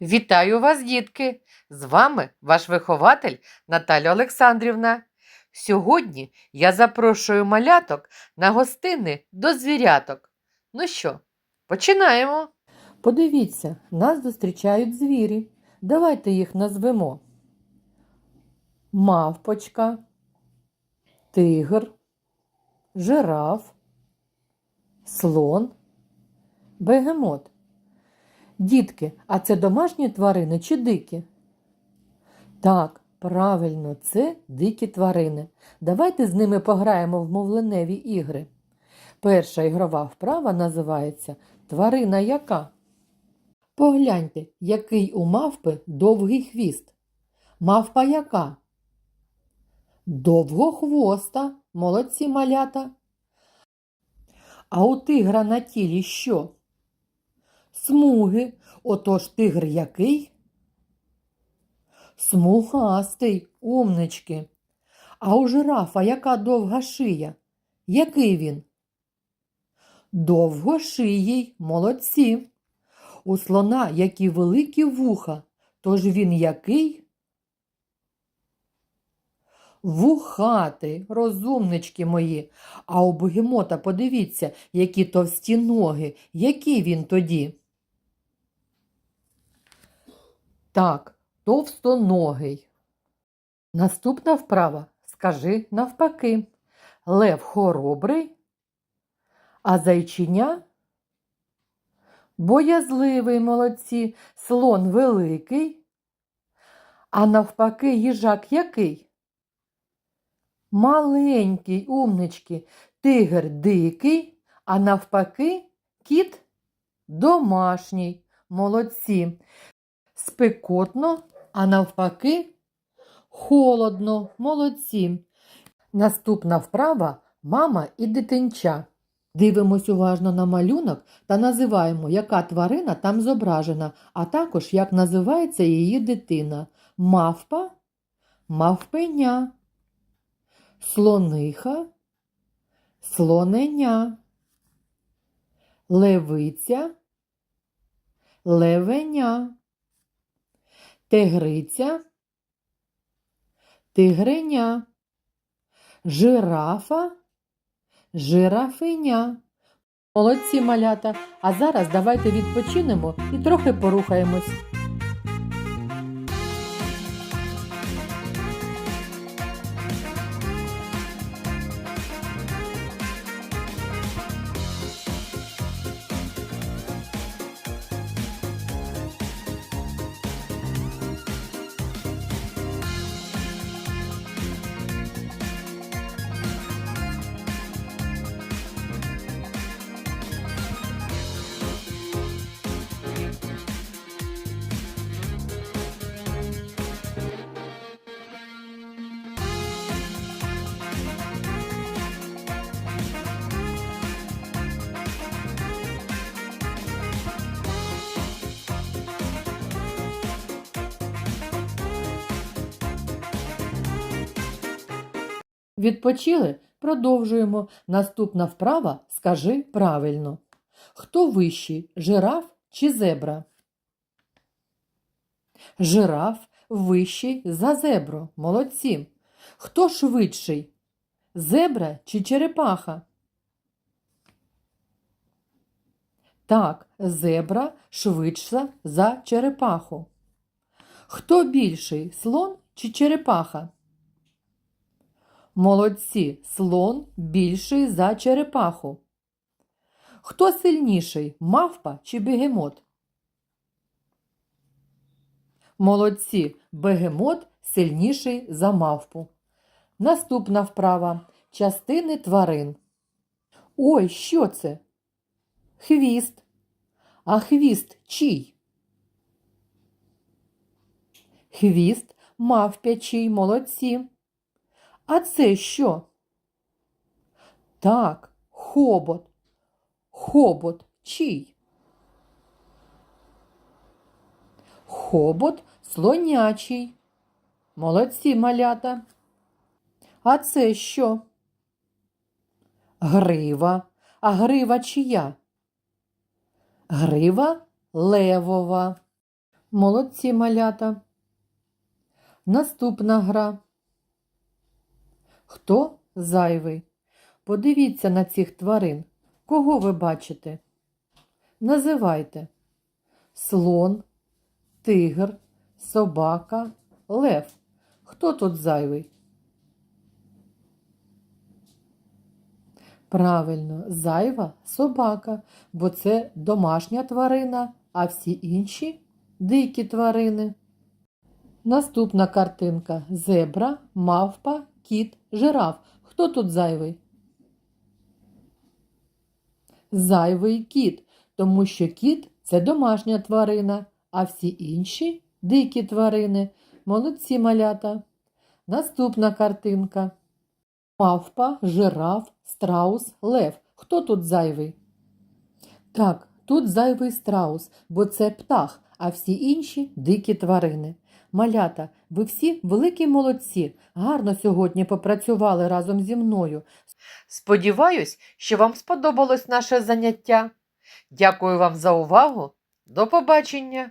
Вітаю вас, дітки! З вами ваш вихователь Наталя Олександрівна. Сьогодні я запрошую маляток на гостини до звіряток. Ну що, починаємо. Подивіться, нас зустрічають звірі. Давайте їх назвемо. Мавпочка, тигр, жираф, слон, бегемот. Дітки, а це домашні тварини чи дикі? Так, правильно, це дикі тварини. Давайте з ними пограємо в мовленеві ігри. Перша ігрова вправа називається Тварина яка? Погляньте, який у мавпи довгий хвіст. Мавпа яка? Довгохвоста, молодці малята. А у тигра на тілі що? Смуги. Отож тигр який? Смугастий, умнички. А у жирафа яка довга шия? Який він? Довгошиїй, молодці. У слона які великі вуха, тож він який? Вухатий, розумнички мої. А у бегемота подивіться, які товсті ноги, який він тоді? Так, товстоногий. Наступна вправа. Скажи навпаки. Лев хоробрий, а зайчиня боязливий молодці, слон великий, а навпаки їжак який? Маленький, умнички, тигр дикий, а навпаки кіт домашній, молодці. Спекотно, а навпаки холодно, молодці. Наступна вправа мама і дитинча. Дивимось уважно на малюнок та називаємо, яка тварина там зображена, а також як називається її дитина. Мавпа, мавпеня, слониха, слоненя, левиця, левеня, тигриця, тигреня, жирафа, жирафиня. Молодці малята. А зараз давайте відпочинемо і трохи порухаємось. Відпочили? Продовжуємо. Наступна вправа скажи правильно. Хто вищий, жираф чи зебра? Жираф вищий за зебру. Молодці. Хто швидший? Зебра чи черепаха? Так, зебра швидша за черепаху. Хто більший, слон чи черепаха? Молодці, слон більший за черепаху. Хто сильніший, мавпа чи бегемот? Молодці, бегемот сильніший за мавпу. Наступна вправа. Частини тварин. Ой, що це? Хвіст. А хвіст чий? Хвіст мавпячий, молодці. А це що? Так, хобот. Хобот чий? Хобот слонячий. Молодці малята. А це що? Грива. А грива чия? Грива левова. Молодці малята. Наступна гра. Хто зайвий? Подивіться на цих тварин. Кого ви бачите? Називайте слон, тигр, собака, лев. Хто тут зайвий? Правильно, зайва собака, бо це домашня тварина, а всі інші дикі тварини. Наступна картинка зебра, мавпа, кіт, жираф. Хто тут зайвий? Зайвий кіт, тому що кіт це домашня тварина, а всі інші дикі тварини. Молодці малята. Наступна картинка. Мавпа, жираф, страус, лев. Хто тут зайвий? Так, тут зайвий страус, бо це птах, а всі інші дикі тварини. Малята, ви всі великі молодці, гарно сьогодні попрацювали разом зі мною. Сподіваюсь, що вам сподобалось наше заняття. Дякую вам за увагу. До побачення!